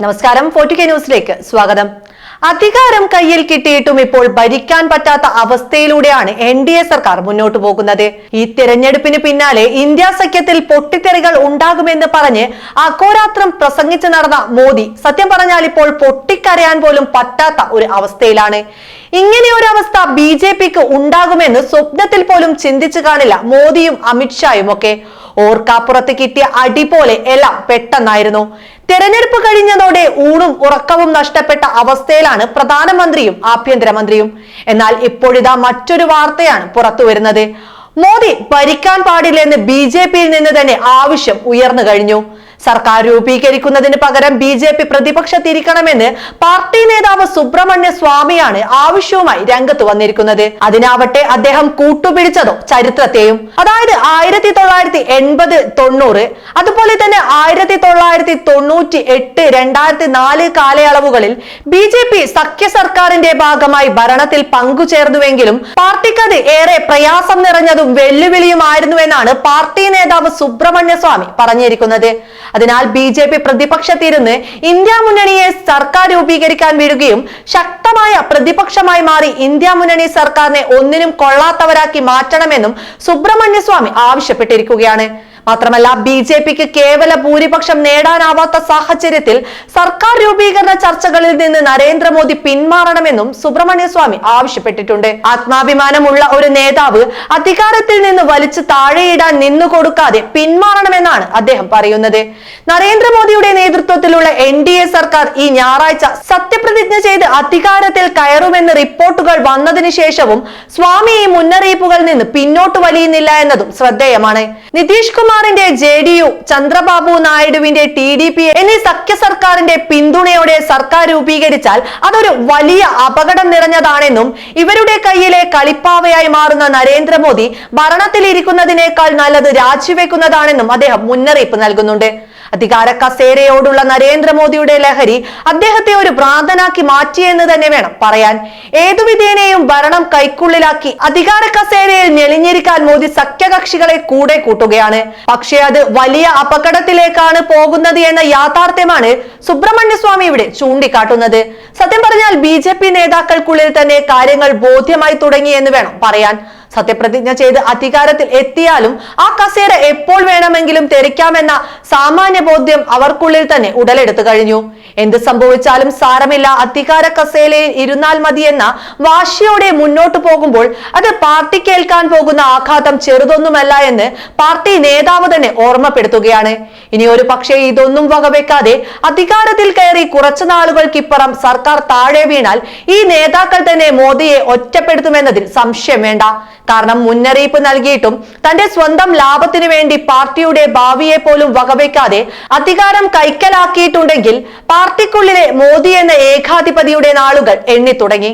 നമസ്കാരം forty K ന്യൂസിലേക്ക് സ്വാഗതം. അധികാരം കയ്യിൽ കിട്ടിയിട്ടും ഇപ്പോൾ ഭരിക്കാൻ പറ്റാത്ത അവസ്ഥയിലൂടെയാണ് എൻ ഡി എ സർക്കാർ മുന്നോട്ടു പോകുന്നത്. ഈ തിരഞ്ഞെടുപ്പിന് പിന്നാലെ ഇന്ത്യ സഖ്യത്തിൽ പൊട്ടിത്തെറികൾ ഉണ്ടാകുമെന്ന് പറഞ്ഞ് അഹോരാത്രം പ്രസംഗിച്ചു നടന്ന മോദി സത്യം പറഞ്ഞാൽ ഇപ്പോൾ പൊട്ടിക്കരയാൻ പോലും പറ്റാത്ത ഒരു അവസ്ഥയിലാണ്. ഇങ്ങനെ ഒരു അവസ്ഥ ബി ജെ പിക്ക് ഉണ്ടാകുമെന്ന് സ്വപ്നത്തിൽ പോലും ചിന്തിച്ചു കാണില്ല മോദിയും അമിത്ഷായും ഒക്കെ. ഓർക്കാപ്പുറത്ത് കിട്ടിയ അടി പോലെ എല്ലാം പെട്ടെന്നായിരുന്നു. തെരഞ്ഞെടുപ്പ് കഴിഞ്ഞതോടെ ഊണും ഉറക്കവും നഷ്ടപ്പെട്ട അവസ്ഥയിലാണ് പ്രധാനമന്ത്രിയും ആഭ്യന്തരമന്ത്രിയും. എന്നാൽ ഇപ്പോഴിതാ മറ്റൊരു വാർത്തയാണ് പുറത്തു വരുന്നത്. മോദി ഭരിക്കാൻ പാടില്ലെന്ന് ബി ജെ പിയിൽ നിന്ന് തന്നെ ആവശ്യം ഉയർന്നു കഴിഞ്ഞു. സർക്കാർ രൂപീകരിക്കുന്നതിന് പകരം ബി ജെ പി പ്രതിപക്ഷത്തിരിക്കണമെന്ന് പാർട്ടി നേതാവ് സുബ്രഹ്മണ്യ സ്വാമിയാണ് ആവശ്യവുമായി രംഗത്ത് വന്നിരിക്കുന്നത്. അതിനാവട്ടെ അദ്ദേഹം കൂട്ടുപിടിച്ചതോ ചരിത്രത്തെയും. അതായത് ആയിരത്തി തൊള്ളായിരത്തി എൺപത് തൊണ്ണൂറ് അതുപോലെ തന്നെ ആയിരത്തി തൊള്ളായിരത്തി തൊണ്ണൂറ്റി എട്ട് രണ്ടായിരത്തി നാല് കാലയളവുകളിൽ ബി ജെ പി സഖ്യ സർക്കാരിന്റെ ഭാഗമായി ഭരണത്തിൽ പങ്കുചേർന്നുവെങ്കിലും പാർട്ടിക്കത് ഏറെ പ്രയാസം നിറഞ്ഞതും വെല്ലുവിളിയുമായിരുന്നുവെന്നാണ് പാർട്ടി നേതാവ് സുബ്രഹ്മണ്യ സ്വാമി പറഞ്ഞിരിക്കുന്നത്. അതിനാൽ ബി ജെ പി പ്രതിപക്ഷത്തിരുന്ന് ഇന്ത്യ മുന്നണിയെ സർക്കാർ രൂപീകരിക്കാൻ വീഴുകയും ശക്തമായ പ്രതിപക്ഷമായി മാറി ഇന്ത്യ മുന്നണി സർക്കാരിനെ ഒന്നിനും കൊള്ളാത്തവരാക്കി മാറ്റണമെന്നും സുബ്രഹ്മണ്യ സ്വാമി ആവശ്യപ്പെട്ടിരിക്കുകയാണ്. മാത്രമല്ല ബി ജെ പിക്ക് കേവല ഭൂരിപക്ഷം നേടാനാവാത്ത സാഹചര്യത്തിൽ സർക്കാർ രൂപീകരണ ചർച്ചകളിൽ നിന്ന് നരേന്ദ്രമോദി പിന്മാറണമെന്നും സുബ്രഹ്മണ്യ സ്വാമി ആവശ്യപ്പെട്ടിട്ടുണ്ട്. ആത്മാഭിമാനമുള്ള ഒരു നേതാവ് അധികാരത്തിൽ നിന്ന് വലിച്ചു താഴെയിടാൻ നിന്നു കൊടുക്കാതെ പിന്മാറണമെന്നാണ് അദ്ദേഹം പറയുന്നത്. നരേന്ദ്രമോദിയുടെ നേതൃത്വത്തിലുള്ള എൻ ഡി എ സർക്കാർ ഈ ഞായറാഴ്ച സത്യപ്രതിജ്ഞ ചെയ്ത് അധികാരത്തിൽ കയറുമെന്ന് റിപ്പോർട്ടുകൾ വന്നതിന് ശേഷവും സ്വാമി ഈ മുന്നറിയിപ്പുകളിൽ നിന്ന് പിന്നോട്ട് വലിയുന്നില്ല എന്നതും ശ്രദ്ധേയമാണ്. നിതീഷ് കുമാറിന്റെ ജെ ഡി യു ചന്ദ്രബാബു നായിഡുവിന്റെ ടി ഡി പി എന്നീ സഖ്യ സർക്കാരിന്റെ പിന്തുണയോടെ സർക്കാർ രൂപീകരിച്ചാൽ അതൊരു വലിയ അപകടം നിറഞ്ഞതാണെന്നും ഇവരുടെ കയ്യിലെ കളിപ്പാവയായി മാറുന്ന നരേന്ദ്രമോദി ഭരണത്തിലിരിക്കുന്നതിനേക്കാൾ നല്ലത് രാജിവെക്കുന്നതാണെന്നും അദ്ദേഹം മുന്നറിയിപ്പ് നൽകുന്നുണ്ട്. അധികാര കസേരയോടുള്ള നരേന്ദ്രമോദിയുടെ ലഹരി അദ്ദേഹത്തെ ഒരു ഭ്രാന്തനാക്കി മാറ്റിയെന്ന് തന്നെ വേണം പറയാൻ. ഏതു വിധേനയും ഭരണം കൈക്കുള്ളിലാക്കി അധികാര കസേരയിൽ ഞെളിഞ്ഞിരിക്കാൻ മോദി സഖ്യകക്ഷികളെ കൂടെ കൂട്ടുകയാണ്. പക്ഷേ അത് വലിയ അപകടത്തിലേക്കാണ് പോകുന്നത് എന്ന യാഥാർത്ഥ്യമാണ് സുബ്രഹ്മണ്യ സ്വാമി ഇവിടെ ചൂണ്ടിക്കാട്ടുന്നത്. സത്യം പറഞ്ഞാൽ ബി നേതാക്കൾക്കുള്ളിൽ തന്നെ കാര്യങ്ങൾ ബോധ്യമായി തുടങ്ങി എന്ന് വേണം പറയാൻ. സത്യപ്രതിജ്ഞ ചെയ്ത് അധികാരത്തിൽ എത്തിയാലും ആ കസേര എപ്പോൾ വേണമെങ്കിലും തെറിക്കാമെന്ന സാമാന്യ ബോധ്യം അവർക്കുള്ളിൽ തന്നെ ഉടലെടുത്തു കഴിഞ്ഞു. എന്ത് സംഭവിച്ചാലും സാരമില്ല അധികാര കസേരയിൽ ഇരുന്നാൽ മതിയെന്ന വാശിയോടെ മുന്നോട്ടു പോകുമ്പോൾ അത് പാർട്ടി കേൾക്കാൻ പോകുന്ന ആഘാതം ചെറുതൊന്നുമല്ല എന്ന് പാർട്ടി നേതാവ് തന്നെ ഓർമ്മപ്പെടുത്തുകയാണ്. ഇനി ഒരു പക്ഷേ ഇതൊന്നും വകവെക്കാതെ അധികാരത്തിൽ കയറി കുറച്ചു നാളുകൾക്കിപ്പുറം സർക്കാർ താഴെ വീണാൽ ഈ നേതാക്കൾ തന്നെ മോദിയെ ഒറ്റപ്പെടുത്തുമെന്നതിൽ സംശയം വേണ്ട. കാരണം മുന്നറിയിപ്പ് നൽകിയിട്ടും തന്റെ സ്വന്തം ലാഭത്തിനു വേണ്ടി പാർട്ടിയുടെ ഭാവിയെ പോലും വകവെക്കാതെ അധികാരം കൈക്കലാക്കിയിട്ടുണ്ടെങ്കിൽ പാർട്ടിക്കുള്ളിലെ മോദി എന്ന ഏകാധിപതിയുടെ നാളുകൾ എണ്ണിത്തുടങ്ങി.